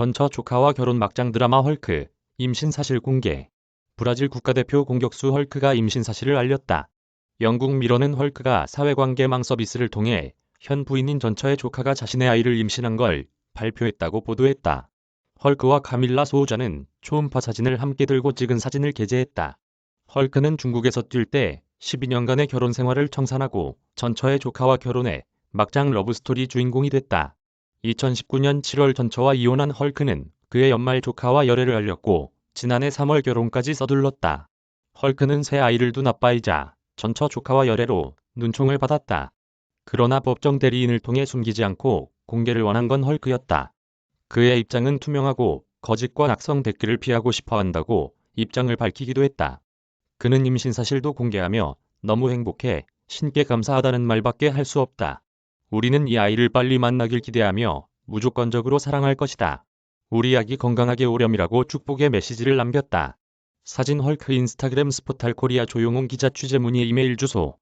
전처 조카와 결혼 막장 드라마 헐크 임신 사실 공개. 브라질 국가대표 공격수 헐크가 임신 사실을 알렸다. 영국 미러는 헐크가 사회관계망 서비스를 통해 현 부인인 전처의 조카가 자신의 아이를 임신한 걸 발표했다고 보도했다. 헐크와 카밀라 소호자는 초음파 사진을 함께 들고 찍은 사진을 게재했다. 헐크는 중국에서 뛸 때 12년간의 결혼 생활을 청산하고 전처의 조카와 결혼해 막장 러브스토리 주인공이 됐다. 2019년 7월 전처와 이혼한 헐크는 그의 연말 조카와 열애를 알렸고 지난해 3월 결혼까지 서둘렀다. 헐크는 새 아이를 둔 아빠이자 전처 조카와 열애로 눈총을 받았다. 그러나 법정 대리인을 통해 숨기지 않고 공개를 원한 건 헐크였다. 그의 입장은 투명하고 거짓과 낙성 댓글을 피하고 싶어 한다고 입장을 밝히기도 했다. 그는 임신 사실도 공개하며 너무 행복해 신께 감사하다는 말밖에 할 수 없다. 우리는 이 아이를 빨리 만나길 기대하며 무조건적으로 사랑할 것이다. 우리 아기 건강하게 오렴이라고 축복의 메시지를 남겼다. 사진 헐크 인스타그램 스포탈 코리아 조용홍 기자 취재 문의 이메일 주소